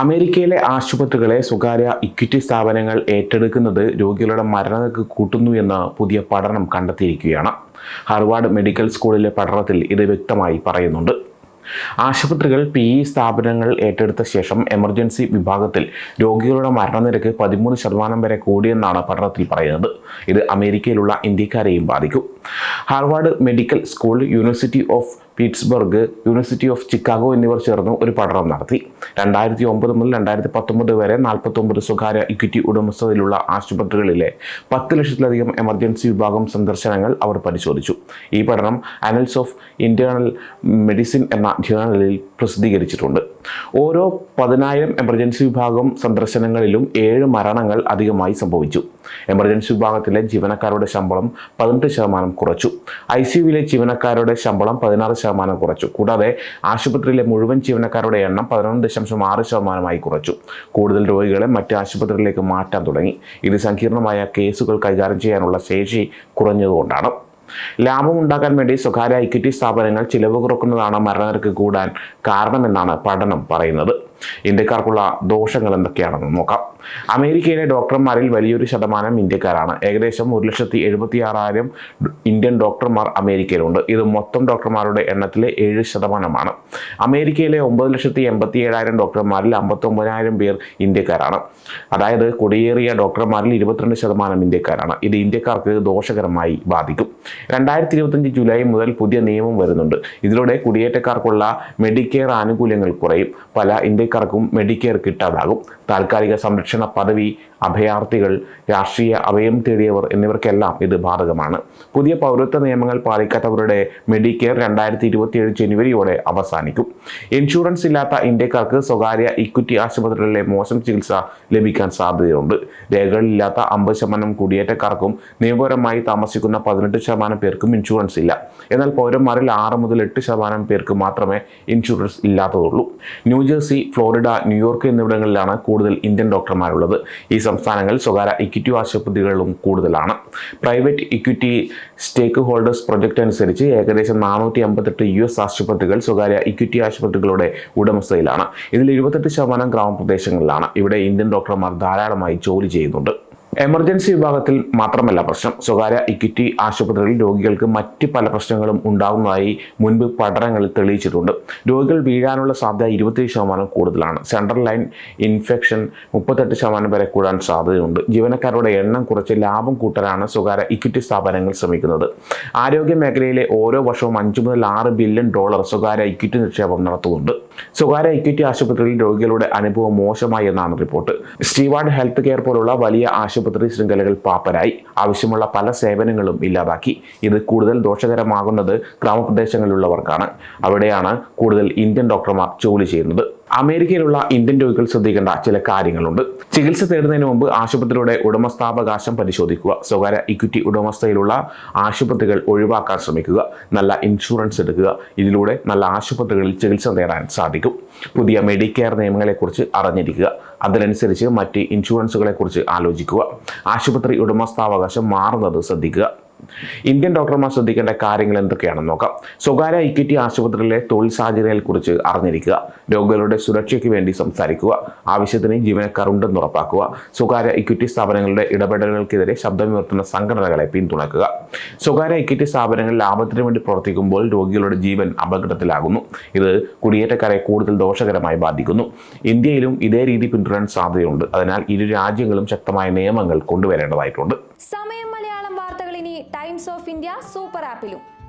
അമേരിക്കയിലെ ആശുപത്രികളെ സ്വകാര്യ ഇക്വിറ്റി സ്ഥാപനങ്ങൾ ഏറ്റെടുക്കുന്നത് രോഗികളുടെ മരണനിരക്ക് കൂട്ടുന്നു എന്ന് പുതിയ പഠനം കണ്ടെത്തിയിരിക്കുകയാണ്. ഹാർവാർഡ് മെഡിക്കൽ സ്കൂളിലെ പഠനത്തിൽ ഇത് വ്യക്തമായി പറയുന്നുണ്ട്. ആശുപത്രികൾ പി ഇ സ്ഥാപനങ്ങൾ ഏറ്റെടുത്ത ശേഷം എമർജൻസി വിഭാഗത്തിൽ രോഗികളുടെ മരണനിരക്ക് പതിമൂന്ന് ശതമാനം വരെ കൂടിയെന്നാണ് പഠനത്തിൽ പറയുന്നത്. ഇത് അമേരിക്കയിലുള്ള ഇന്ത്യക്കാരെയും ബാധിക്കും. Harvard medical school university of Pittsburgh university of Chicago എന്നിവർ ചേർന്ന് ഒരു പഠനം നടത്തി. രണ്ടായിരത്തി ഒമ്പത് മുതൽ രണ്ടായിരത്തി പത്തൊമ്പത് വരെ നാൽപ്പത്തൊമ്പത് സ്വകാര്യ ഇക്വിറ്റി ഉടമസ്ഥതയിലുള്ള ആശുപത്രികളിലെ പത്ത് ലക്ഷത്തിലധികം എമർജൻസി വിഭാഗം സന്ദർശനങ്ങൾ അവർ പരിശോധിച്ചു. ഈ പഠനം അനൽസ് ഓഫ് ഇന്റേണൽ മെഡിസിൻ എന്ന ജേണലിൽ പ്രസിദ്ധീകരിച്ചിട്ടുണ്ട്. ഓരോ പതിനായിരം എമർജൻസി വിഭാഗം സന്ദർശനങ്ങളിലും ഏഴ് മരണങ്ങൾ അധികമായി സംഭവിച്ചു. എമർജൻസി വിഭാഗത്തിലെ ജീവനക്കാരുടെ ശമ്പളം പതിനെട്ട് ശതമാനം കുറച്ചു. ഐ സിയുവിലെ ജീവനക്കാരുടെ ശമ്പളം പതിനാറ് ശതമാനം കുറച്ചു. കൂടാതെ ആശുപത്രിയിലെ മുഴുവൻ ജീവനക്കാരുടെ എണ്ണം പതിനൊന്ന് ദശാംശം ആറ് ശതമാനമായി കുറച്ചു. കൂടുതൽ രോഗികളെ മറ്റ് ആശുപത്രികളിലേക്ക് മാറ്റാൻ തുടങ്ങി. ഇത് സങ്കീർണമായ കേസുകൾ കൈകാര്യം ചെയ്യാനുള്ള ശേഷി കുറഞ്ഞതുകൊണ്ടാണ്. ലാഭം ഉണ്ടാക്കാൻ വേണ്ടി സ്വകാര്യ ഇക്വിറ്റി സ്ഥാപനങ്ങൾ ചിലവ് കുറക്കുന്നതാണ് മരണനിരക്ക് കൂടാൻ കാരണമെന്നാണ് പഠനം പറയുന്നത്. ഇന്ത്യക്കാർക്കുള്ള ദോഷങ്ങൾ എന്തൊക്കെയാണെന്ന് നോക്കാം. അമേരിക്കയിലെ ഡോക്ടർമാരിൽ വലിയൊരു ശതമാനം ഇന്ത്യക്കാരാണ്. ഏകദേശം ഒരു ലക്ഷത്തി എഴുപത്തി ആറായിരം ഇന്ത്യൻ ഡോക്ടർമാർ അമേരിക്കയിലുണ്ട്. ഇത് മൊത്തം ഡോക്ടർമാരുടെ എണ്ണത്തിലെ ഏഴ് ശതമാനമാണ്. അമേരിക്കയിലെ ഒമ്പത് ലക്ഷത്തി എൺപത്തി ഏഴായിരം ഡോക്ടർമാരിൽ അമ്പത്തൊമ്പതിനായിരം പേർ ഇന്ത്യക്കാരാണ്. അതായത് കുടിയേറിയ ഡോക്ടർമാരിൽ ഇരുപത്തിരണ്ട് ശതമാനം ഇന്ത്യക്കാരാണ്. ഇത് ഇന്ത്യക്കാർക്ക് ദോഷകരമായി ബാധിക്കും. രണ്ടായിരത്തി ഇരുപത്തഞ്ച് ജൂലൈ മുതൽ പുതിയ നിയമം വരുന്നുണ്ട്. ഇതിലൂടെ കുടിയേറ്റക്കാർക്കുള്ള മെഡിക്കെയർ ആനുകൂല്യങ്ങൾ കുറയും. പല ഇന്ത്യക്കാർക്കും മെഡിക്കെയർ കിട്ടാതാകും. താൽക്കാലിക സംരക്ഷണ പദവി അഭയാർത്ഥികൾ രാഷ്ട്രീയ അഭയം തേടിയവർ എന്നിവർക്കെല്ലാം ഇത് ബാധകമാണ്. പുതിയ പൗരത്വ നിയമങ്ങൾ പാലിക്കാത്തവരുടെ മെഡിക്കെയർ രണ്ടായിരത്തി ഇരുപത്തിയേഴ് ജനുവരിയോടെ അവസാനിക്കും. ഇൻഷുറൻസ് ഇല്ലാത്ത ഇന്ത്യക്കാർക്ക് സ്വകാര്യ ഇക്വിറ്റി ആശുപത്രികളിലെ മോശം ചികിത്സ ലഭിക്കാൻ സാധ്യതയുണ്ട്. രേഖകളില്ലാത്ത അമ്പത് ശതമാനം കുടിയേറ്റക്കാർക്കും നിയമപരമായി താമസിക്കുന്ന പതിനെട്ട് ശതമാനം പേർക്കും ഇൻഷുറൻസ് ഇല്ല. എന്നാൽ പൗരന്മാരിൽ ആറ് മുതൽ എട്ട് ശതമാനം പേർക്ക് മാത്രമേ insurance ഇല്ലാത്തതുള്ളൂ. New Jersey Florida New York എന്നിവിടങ്ങളിലാണ് കൂടുതൽ ഇന്ത്യൻ ഡോക്ടർമാരുള്ളത്. ഈ സംസ്ഥാനങ്ങളിൽ സ്വകാര്യ ഇക്വിറ്റി ആശുപത്രികളിലും കൂടുതലാണ്. Private equity stakeholders project അനുസരിച്ച് ഏകദേശം നാനൂറ്റി അമ്പത്തെട്ട് യു എസ് ആശുപത്രികൾ സ്വകാര്യ ഇക്വിറ്റി ആശുപത്രികളുടെ ഉടമസ്ഥയിലാണ് ഇതിൽ ഇരുപത്തെട്ട് ശതമാനം ഗ്രാമപ്രദേശങ്ങളിലാണ്. ഇവിടെ ഇന്ത്യൻ ഡോക്ടർമാർ ധാരാളമായി ജോലി ചെയ്യുന്നുണ്ട്. എമർജൻസി വിഭാഗത്തിൽ മാത്രമല്ല പ്രശ്നം. സ്വകാര്യ ഇക്വിറ്റി ആശുപത്രികളിൽ രോഗികൾക്ക് മറ്റ് പല പ്രശ്നങ്ങളും ഉണ്ടാകുന്നതായി മുൻപ് പഠനങ്ങളിൽ തെളിയിച്ചിട്ടുണ്ട്. രോഗികൾ വീഴാനുള്ള സാധ്യത ഇരുപത്തേഴ് ശതമാനം കൂടുതലാണ്. സെൻട്രൽ ലൈൻ ഇൻഫെക്ഷൻ മുപ്പത്തെട്ട് ശതമാനം വരെ കൂടാൻ സാധ്യതയുണ്ട്. ജീവനക്കാരുടെ എണ്ണം കുറച്ച് ലാഭം കൂട്ടാനാണ് സ്വകാര്യ ഇക്വിറ്റി സ്ഥാപനങ്ങൾ ശ്രമിക്കുന്നത്. ആരോഗ്യ മേഖലയിലെ ഓരോ വർഷവും അഞ്ച് മുതൽ ആറ് ബില്യൺ ഡോളർ സ്വകാര്യ ഇക്വിറ്റി നിക്ഷേപം നടത്തുന്നുണ്ട്. സ്വകാര്യ ഇക്വിറ്റി ആശുപത്രിയിൽ രോഗികളുടെ അനുഭവം മോശമായി എന്നാണ് റിപ്പോർട്ട് സ്റ്റീവാർഡ് ഹെൽത്ത് കെയർ പോലുള്ള വലിയ ആശുപത്രി ശൃംഖലകൾ പാപ്പരായി. ആവശ്യമുള്ള പല സേവനങ്ങളും ഇല്ലാതാക്കി. ഇത് കൂടുതൽ ദോഷകരമാകുന്നത് ഗ്രാമപ്രദേശങ്ങളിലുള്ളവർക്കാണ്. അവിടെയാണ് കൂടുതൽ ഇന്ത്യൻ ഡോക്ടർമാർ ജോലി ചെയ്യുന്നത്. അമേരിക്കയിലുള്ള ഇന്ത്യൻ രോഗികൾ ശ്രദ്ധിക്കേണ്ട ചില കാര്യങ്ങളുണ്ട്. ചികിത്സ തേടുന്നതിന് മുമ്പ് ആശുപത്രിയുടെ ഉടമസ്ഥാവകാശം പരിശോധിക്കുക. സ്വകാര്യ ഇക്വിറ്റി ഉടമസ്ഥയിലുള്ള ആശുപത്രികൾ ഒഴിവാക്കാൻ ശ്രമിക്കുക. നല്ല ഇൻഷുറൻസ് എടുക്കുക. ഇതിലൂടെ നല്ല ആശുപത്രികളിൽ ചികിത്സ നേടാൻ സാധിക്കും. പുതിയ മെഡിക്കെയർ നിയമങ്ങളെക്കുറിച്ച് അറിഞ്ഞിരിക്കുക. അതിനനുസരിച്ച് മറ്റ് ഇൻഷുറൻസുകളെക്കുറിച്ച് ആലോചിക്കുക. ആശുപത്രി ഉടമസ്ഥാവകാശം മാറുന്നത് ശ്രദ്ധിക്കുക. ഇന്ത്യൻ ഡോക്ടർമാർ ശ്രദ്ധിക്കേണ്ട കാര്യങ്ങൾ എന്തൊക്കെയാണെന്ന് നോക്കാം. സ്വകാര്യ ഇക്വിറ്റി ആശുപത്രിയിലെ തൊഴിൽ സാഹചര്യങ്ങളെക്കുറിച്ച് അറിഞ്ഞിരിക്കുക. രോഗികളുടെ സുരക്ഷയ്ക്ക് വേണ്ടി സംസാരിക്കുക. ആവശ്യത്തിന് ജീവനക്കാർ ഉണ്ടെന്ന് ഉറപ്പാക്കുക. സ്വകാര്യ ഇക്വിറ്റി സ്ഥാപനങ്ങളുടെ ഇടപെടലുകൾക്കെതിരെ ശബ്ദമുയർത്തുന്ന സംഘടനകളെ പിന്തുണക്കുക സ്വകാര്യ ഇക്വിറ്റി സ്ഥാപനങ്ങൾ ലാഭത്തിന് വേണ്ടി പ്രവർത്തിക്കുമ്പോൾ രോഗികളുടെ ജീവൻ അപകടത്തിലാകുന്നു. ഇത് കുടിയേറ്റക്കാരെ കൂടുതൽ ദോഷകരമായി ബാധിക്കുന്നു. ഇന്ത്യയിലും ഇതേ രീതി പിന്തുടരാൻ സാധ്യതയുണ്ട്. അതിനാൽ ഇരു രാജ്യങ്ങളും ശക്തമായ നിയമങ്ങൾ കൊണ്ടുവരേണ്ടതായിട്ടുണ്ട് സമയം മലയാളം വാർത്തകൾ ഇനി ടൈംസ് ഓഫ് ഇന്ത്യ സൂപ്പർ ആപ്പിലും